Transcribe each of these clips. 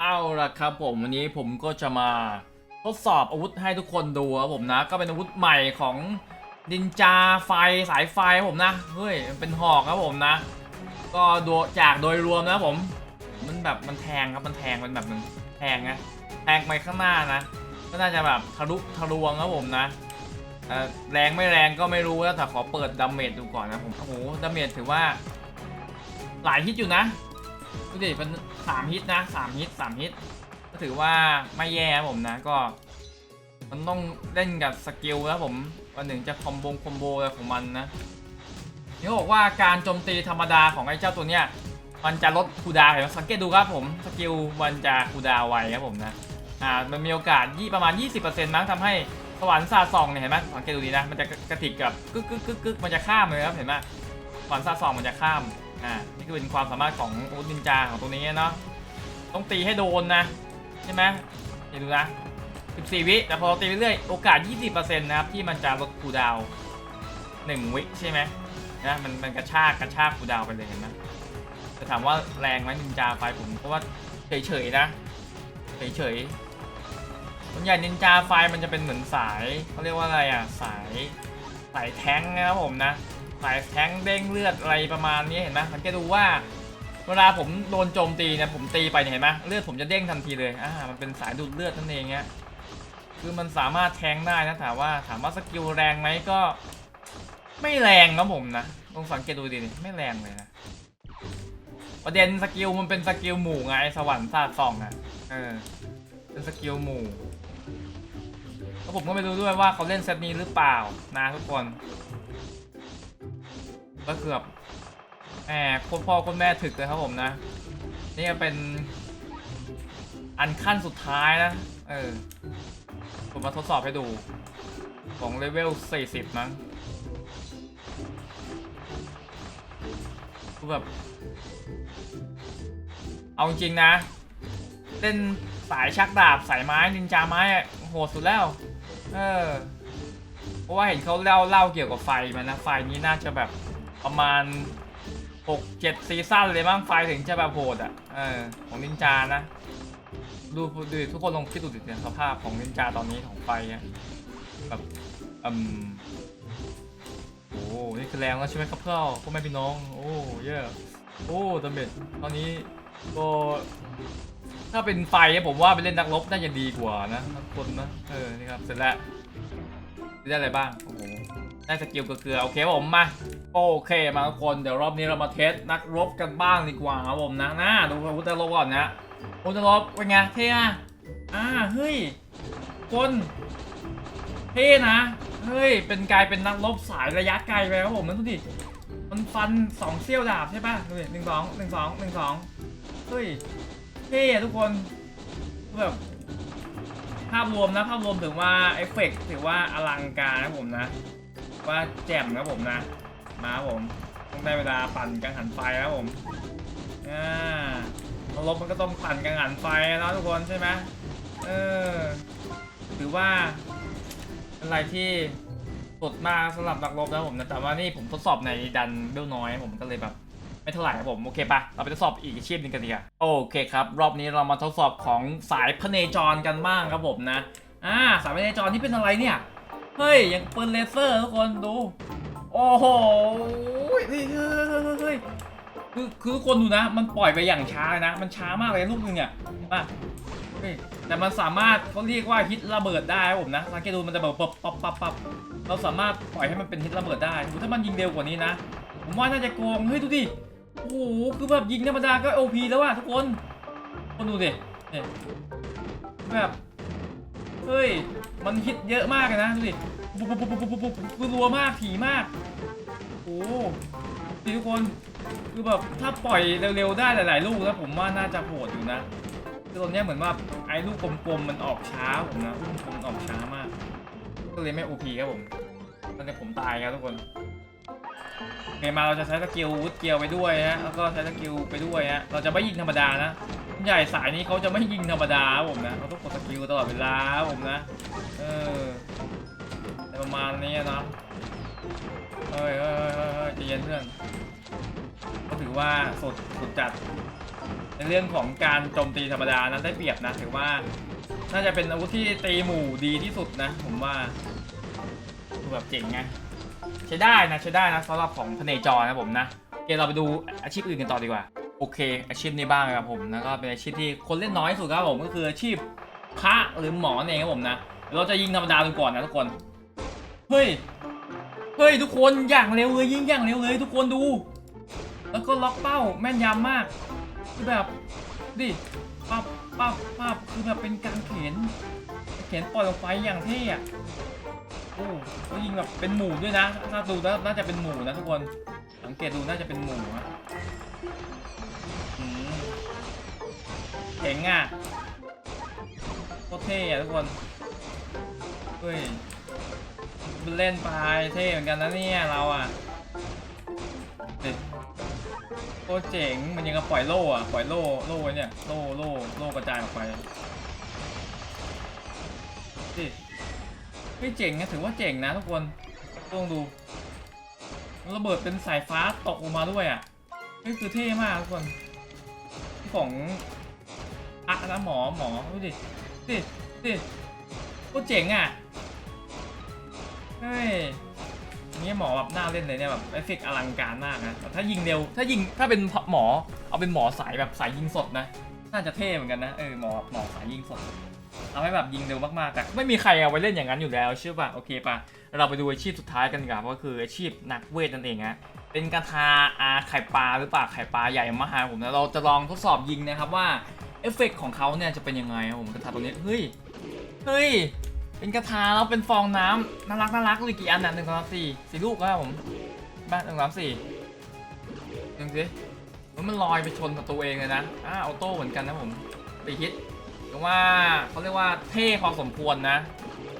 เอาละครับผมวันนี้ผมก็จะมาทดสอบอาวุธให้ทุกคนดูครับผมนะ ก็เป็นอาวุธใหม่ของดินจาไฟสายไฟผมนะเฮ้ยมันเป็นหอกครับผมนะ ก็ดูจากโดยรวมนะผม มันแบบมันแทงครับมันแทงมันแบบมันแทงนะแทงไปข้างหน้านะ ก็น่าจะแบบทะลุทะลวงครับผมนะแรงไม่แรงก็ไม่รู้นะแต่ขอเปิดดาเมจดูก่อนนะผมโอ้โหดาเมจถือว่า หลายฮิตอยู่นะ ดูดิเป็นสามฮิตนะสามฮิตสามฮิตก็ถือว่าไม่แย่ผมนะก็ มันต้องเล่นกับสกิลแล้วผมวันหนึ่งจะคอมโบคอมโบอะไรของมันนะนี่บอกว่าการโจมตีธรรมดาของไอ้เจ้าตัวเนี้ยมันจะลดคูดาวเห็นไหมสังเกตดูครับผมสกิลมันจะคูดาวไวครับผมนะอ่ามันมีโอกาสยี่ประมาณ 20%มั้งทำให้สวรรค์ซาซองเนี่ยเห็นไหมสังเกตดูดีนะมันจะกระติกกับกึกกึกกึกกึกมันจะข้ามเลยครับเห็นไหมสวรรค์ซาซองมันจะข้าม อ่านี่ก็เป็นความสามารถของอูดนินจาของตัวนี้เนาะต้องตีให้โดนนะใช่ไหมเดี๋ยวดูนะ 14 วิแต่พอตีเรื่อยๆโอกาส 20%นะครับที่มันจะลดคูดาว1วิใช่ไหมนะมันมันกระชากกระชากคูดาวไปเลยเห็นไหมจะถามว่าแรงไหมนินจาไฟผมก็ว่าเฉยๆนะเฉยๆส่วนใหญ่นินจาไฟมันจะเป็นเหมือนสายเขาเรียกว่าอะไรอะสายสายแท้งนะครับผมนะ สายแทงเด้งเลือดอะไรประมาณนี้เห็นไหมสังเกตดูว่า เวลาผมโดนโจมตีเนี่ยผมตีไปเนี่ยเห็นไหมเลือดผมจะเด้งทันทีเลยอ่ามันเป็นสายดูดเลือดนั่นเองเงี้ยคือมันสามารถแทงได้นะถามว่าถามว่าสกิลแรงไหมก็ ไม่แรงนะผมนะลองสังเกตดูดิไม่แรงเลยนะประเด็นสกิลมันเป็นสกิลหมู่ไงสวรรค์ซาดส่องอะเออเป็นสกิลหมู่แล้วผมก็ไม่รู้ด้วยว่าเขาเล่นเซตนี้หรือเปล่านะทุกคน ก็เกือบแหมคุณพ่อคุณแม่ถึกเลยครับผมนะ นี่เป็น อันขั้นสุดท้ายนะ เออ ผมมาทดสอบให้ดู ของเลเวล 40 มั้งคือแบบ เอาจริงนะ เล่นสายชักดาบ สายไม้นินจาไม้โหดสุดแล้ว เออ เพราะว่าเห็นเขาเล่าเล่าเกี่ยวกับไฟมันนะ ไฟนี้น่าจะแบบ ประมาณ6 7ซีซั่นเลยมั้งไฟถึงจะแบบโหดอะเออของนินจานะดูดูทุกคนลองคิดดูดิสภาพของนินจาตอนนี้ของไฟอะแบบอืมโอ้นี่คือแรงแล้วใช่ไหมครับเพื่อนพ่อแม่พี่น้อง โอ้เยอะโอ้ดาเมจตอนนี้ก็ถ้าเป็นไฟผมว่าไปเล่นนักรบน่าจะดีกว่านะทุกคนนะเออนี่ครับเสร็จแล้วได้อะไรบ้างโอ้โห ได้สกิลเกลือโอเคผมมาโอเคมาทุกคนเดี๋ยวรอบนี้เรามาเทสนักรบกันบ้างดีกว่าครับผมนะนะดูอาวุธนักรบก่อนนะอาวุธนักรบเป็นไงเท่อะอ่าเฮ้ยคนเท่นะเฮ้ยเป็นกลายเป็นนักรบสายระยะไกลไปครับผมนะดูดิมันฟันสองเสี้ยวดาบใช่ป่ะดูดิหนึ่งสองหนึ่งสองหนึ่งสองเฮ้ยเท่ทุกคนแบบภาพรวมนะภาพรวมถือว่าเอฟเฟกต์ถือว่าอลังการนะผมนะ ว่าแจ่มนะผมนะ มาผมต้องได้เวลาปั่นกังหันไฟแล้วผมอ่าลบมันก็ต้องปั่นกังหันไฟแล้วทุกคนใช่ไหมเออถือว่าอะไรที่สุดมากสำหรับนักรบนะผมนะแต่ว่านี่ผมทดสอบในดันเบลน้อยผมก็เลยแบบไม่เท่าไหร่ครับผมโอเคปะเราไปทดสอบอีกอาชีพหนึงกันดีกว่าโอเคครับ รอบนี้เรามาทดสอบของสายพเนจรกันบ้างครับผมนะอ่าสายพเนจรนี่เป็นอะไรเนี่ย เฮ้ยอยังปืนเลเซอร์ทุกคนดู โอ้โหเฮ้ยเฮ้ยคือคือคนดูนะ มันปล่อยไปอย่างช้าเลยนะ มันช้ามากเลยลูกหนึงเนี่ยเห็นปะเฮ้ยแต่มันสามารถเขาเรียกว่าฮิตระเบิดได้ผมนะสังเกตดูมันจะแบบปับปับปับปับเราสามารถปล่อยให้มันเป็นฮิตระเบิดได้ถ้ามันยิงเร็วกว่านี้นะผมว่าน่าจะโกงเฮ้ยดูดิโอ้โหคือแบบยิงธรรมดาก็โอพีแล้วว่ะทุกคนคนดูดิเนี่ยแบบ เฮ้ย มันฮิตเยอะมากเลยนะดูดิปุ๊บปุ๊บปุ๊บปุ๊บปุ๊บปุ๊บรัวมากถี่มากโอ้ดีทุกคนคือแบบถ้าปล่อยเร็วๆได้หลายๆลูกแล้วผมว่าน่าจะโหดอยู่นะคือตอนเนี้ยเหมือนว่าไอ้ลูกกลมๆมันออกช้าผมนะลูกกลมๆออกช้ามาก ก็เลยไม่โอพีครับผมตอนนี้ผมตายครับทุกคนโอเคมาเราจะใช้สกิลวุดเกียวไปด้วยฮะแล้วก็ใช้สกิลไปด้วยฮะเราจะไม่ยิงธรรมดานะ ใหญ่สายนี้เขาจะไม่ยิงธรรมดาผมนะเขาต้องกดสกิลตลอดเวลาผมนะ เออประมาณนี้นะเฮ้ยเฮ้ยเฮ้ยเยใจเย็นเพื่อนก็ถือว่าสดสดจัด ในเรื่องของการโจมตีธรรมดานั้นได้เปรียบนะถือว่า น่าจะเป็นอาวุธที่ตีหมู่ดีที่สุดนะ ผมว่าคือแบบเจ๋งไงใช้ได้นะใช้ได้นะสำหรับของพเนจรนะผมนะโอเคเราไปดูอาชีพอื่นกันต่อดีกว่า โอเค อาชีพนี้บ้างครับผมนะก็เป็นอาชีพที่คนเล่นน้อยสุดครับผมก็คืออาชีพพระหรือหมอเองครับผมนะเราจะยิงธรรมดาดูก่อนนะทุกคนเฮ้ยเฮ้ยทุกคนอย่างเร็วเลยยิงอย่างเร็วเลย ทุกคนดู แล้วก็ล็อกเป้าแม่นยำมากคือแบบดิปั๊บปั๊บปั๊บคือแบบเป็นการเข็นเข็นปล่อยลงไปอย่างเท่อะโอ้แล้วยิงแบบเป็นหมู่ด้วยนะถ้าดูน่าจะเป็นหมู่นะทุกคน สังเกตดูน่าจะเป็นหมู่อะ เจ๋งอะโคตรเท่อะทุกคนเฮ้ยเล่นไปเท่เหมือนกันนะเนี่ยเราอะเด็ดโคตรเจ๋งมันยังกับปล่อยโล่อะปล่อยโล่โล่เนี่ยโล่โล่โล่กระจายออกไปดิไม่เจ๋งนะถือว่าเจ๋งนะทุกคนต้องดูระเบิดเป็นสายฟ้าตกลงมาด้วยอะนี่คือเท่มากทุกคนของ อะนะหมอหมอดูดิดิดิโคตรเจ๋งอะเฮ้ยนี่หมอแบบน่าเล่นเลยเนี่ยแบบเอฟเฟกต์อลังการมากนะแต่ถ้ายิงเร็ว ถ้ายิงถ้าเป็นหมอเอาเป็นหมอสายแบบสายยิงสดนะ น่าจะเท่เหมือนกันนะเออหมอหมอสายยิงสดเอาให้แบบยิงเร็วมากๆแต่ไม่มีใครเอาไปเล่นอย่างนั้นอยู่แล้วใช่ป่ะโอเคป่ะเราไปดูอาชีพสุดท้ายกันดีกว่าก็คืออาชีพนักเวทนั่นเองฮะเป็นกระทาอาไข่ปลาหรือเปล่าไข่ปลาใหญ่มากผมนะเราจะลองทดสอบยิงนะครับว่า เอฟเฟกต์ของเขาเนี่ยจะเป็นยังไงครับผมกระทาตัวนี้ เฮ้ย เฮ้ย เป็นกระทาแล้วเป็นฟองน้ำน่ารักน่ารักเลยกี่อันน่ะหนึ่งสองสามสี่สี่ลูกครับผมบ้านหนึ่งสองสามสี่หนึ่งสิมันมันลอยไปชนกับตัวเองเลยนะอ่าออโต้เหมือนกันนะผมไปฮิตก็ว่าเขาเรียกว่าเท่พอสมควรนะ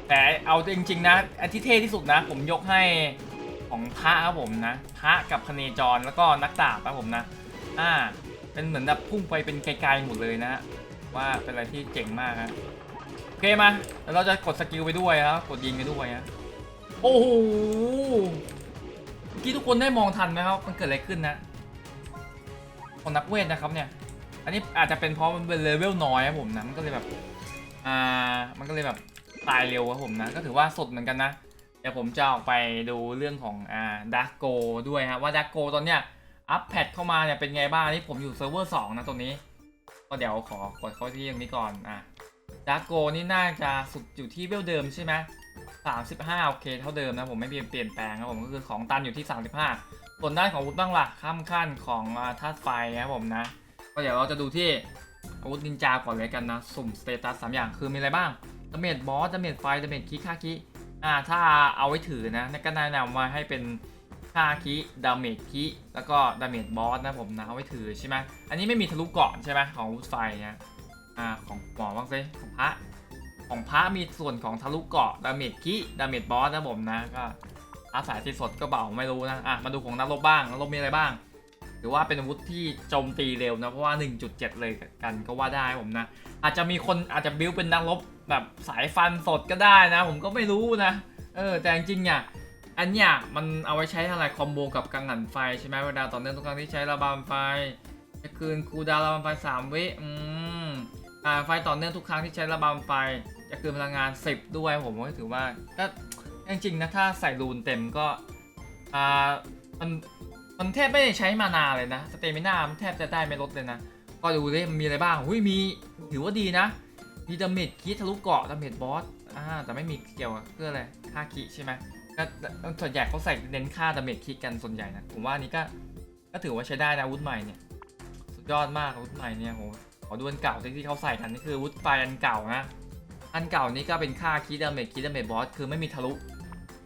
แต่เอาจริงๆนะอันที่เท่ที่สุดนะ ผมยกให้ของพระครับผมนะพระกับพเนจรแล้วก็นักดาบครับผมนะอ่า เป็นเหมือนแบบพุ่งไปเป็นไกลๆหมดเลยนะว่าเป็นอะไรที่เจ๋งมากนะโอเคมาแล้วเราจะกดสกิลไปด้วยครับกดยิงไปด้วยนะโอ้โหเมื่อกี้ทุกคนได้มองทันไหมครับมันเกิดอะไรขึ้นนะคนนักเวทนะครับเนี่ย อันนี้อาจจะเป็นเพราะมันเป็นเลเวลน้อยครับผมนะมันก็เลยแบบอ่ามันก็เลยแบบตายเร็วครับผมนะก็ถือว่าสดเหมือนกันนะเดี๋ยวผมจะออกไปดูเรื่องของอ่าดักโกด้วยฮะว่าดักโกตอนเนี้ย อัปแพดเข้ามาเนี่ยเป็นไงบ้างนี่ผมอยู่เซิร์ฟเวอร์สองนะตรงนี้ ก็เดี๋ยวขอกดเข้าที่ตรงนี้ก่อนอะดาร์กโกนี่น่าจะสุดอยู่ที่เวลเดิมใช่ไหมสามสิบห้าโอเคเท่าเดิมนะผมไม่เปลี่ยนเปลี่ยนแปลงครับผมก็คือของตันอยู่ที่35ส่วนด้านของอาวุธบ้างล่ะข้ามขั้นของธาตุไฟนะครับผมนะ ก็เดี๋ยวเราจะดูที่อาวุธนินจาก่อนเลยกันนะ สุ่มสเตตัสสามอย่างคือมีอะไรบ้างดาเมจบอสดาเมจไฟดาเมจคิค่าคิอ่าถ้าเอาไว้ถือนะก็แนะนำมาให้เป็น ค่าคิดาเมจคิแล้วก็ดาเมจบอสนะผมนะเอาไว้ถือใช่ไหมอันนี้ไม่มีทะลุเกาะใช่ไหมของอาวุธไฟนะอ่าของหมอบ้างสิของพระของพระมีส่วนของทะลุเกาะดาเมจคิดาเมจบอสนะผมนะก็อาสายที่สดก็เบาไม่รู้นะอะมาดูของนักรบบ้างนักรบมีอะไรบ้าง หรือว่าเป็นอาวุธที่โจมตีเร็วนะเพราะว่า 1.7 เลยกันก็ว่าได้ผมนะ อาจจะมีคนอาจจะบิวเป็นนักรบแบบสายฟันสดก็ได้นะ ผมก็ไม่รู้นะเออแต่จริงๆเนี่ย อันเนี้ยมันเอาไว้ใช้อะไรคอมโบกับกังหันไฟใช่ไหมเวลาต่อเนื่องทุกครั้งที่ใช้ระบำไฟจะคืนคูดาวระบำไฟ3วิอืมอ่าไฟต่อเนื่องทุกครั้งที่ใช้ระบำไฟจะคืนพลังงาน 10 ด้วยผมก็ถือว่าก็จริงๆนะถ้าใส่รูนเต็มก็อ่ามันมันแทบไม่ได้ใช้มานาเลยนะสเตมินามันแทบจะได้ไม่ลดเลยนะ ก็ดูดิมันมีอะไรบ้างหุ้ยมีถือว่าดีนะ มีดาเมจคีทะลุเกาะดาเมจบอสอ่าแต่ไม่มีเกี่ยวกับเพื่ออะไรค่าคีใช่ไหม ก็ส่วนใหญ่เขาใส่เน้นค่าดาเมจคีกันส่วนใหญ่นะ ผมว่านี้ก็ ก็ถือว่าใช้ได้นะอาวุธใหม่เนี่ย สุดยอดมากอาวุธใหม่เนี่ยโหขอดูอันเก่าที่เขาใส่กันนี่คืออาวุธไฟอันเก่านะ อันเก่านี้ก็เป็นค่าคีดาเมจคีดาเมจบอสคือไม่มีทะลุ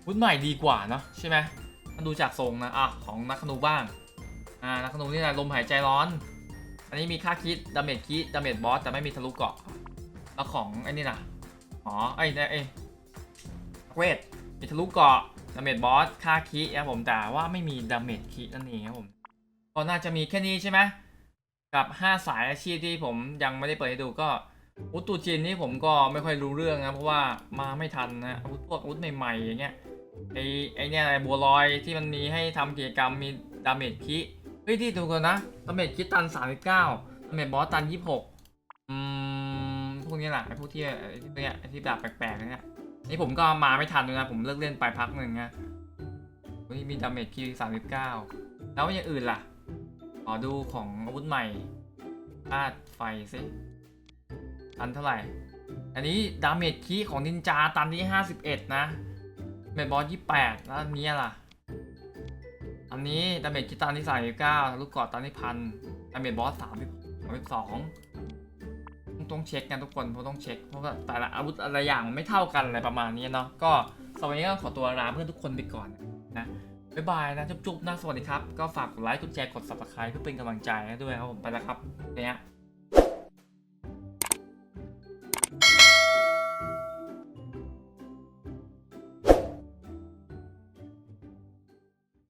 อาวุธใหม่ดีกว่าเนาะใช่ไหมมันดูจากทรงนะอะของนักธนูบ้าง อ่านักธนูนี่แหละลมหายใจร้อน อันนี้มีค่าคิดดาเมจคิดดาเมจบอสแต่ไม่มีทะลุเกาะแล้วของไอ้นี่นะอ๋อไอ้ไอ้เวท มีทะลุเกาะดาเมจบอสค่าคิครับผมแต่ว่าไม่มีดาเมจคินั่นเองครับผมก็น่าจะมีแค่นี้ใช่ไหมกับ 5 สายอาชีพที่ผมยังไม่ได้เปิดให้ดูก็อุตุจีนนี่ผมก็ไม่ค่อยรู้เรื่องนะเพราะว่ามาไม่ทันนะอาวุธพวกอาวุธใหม่ๆอย่างเงี้ยไอไอเนี่ยอะไรบัวลอยที่มันมีให้ทำกิจกรรมมีดาเมจคิเฮ้ยที่ดูกันนะดาเมจคิตัน 39ดาเมดบอสตันยี่หกอืมพวกนี้แหละไอ้พวกที่ไอ้ที่เนี่ยไอที่ดาบแปลกๆเนี่ย นี่ผมก็มาไม่ทันเลยนะ ผมเลิกเล่นไปพักหนึ่งนะวันนี้มีดาเมจคีสามสิบเก้าแล้วอย่างอื่นล่ะ ขอดูของอาวุธใหม่ธาตุไฟสิตันเท่าไหร่ อันนี้ดาเมจคีของนินจาตันที่ห้าสิบเอ็ดนะเมดบอสยี่แปดแล้วอันนี้ล่ะ อันนี้ดาเมจคิตันที่สามสิบเก้าลูกกอดตันที่พันดาเมจบอสสามสิบสอง ต้องเช็คกันทุกคนเพราะต้องเช็คเพราะว่าแต่ละอาวุธอะไรอย่างมันไม่เท่ากันอะไรประมาณนี้เนาะก็สวัสดีก็ขอตัวลาเพื่อนทุกคนไปก่อนนะบ๊ายบายนะจุ๊บๆนะสวัสดีครับ ก็ฝากกดไลค์กดแชร์กด subscribe เพื่อเป็นกำลังใจด้วยครับผมไปแล้วครับเนี่ย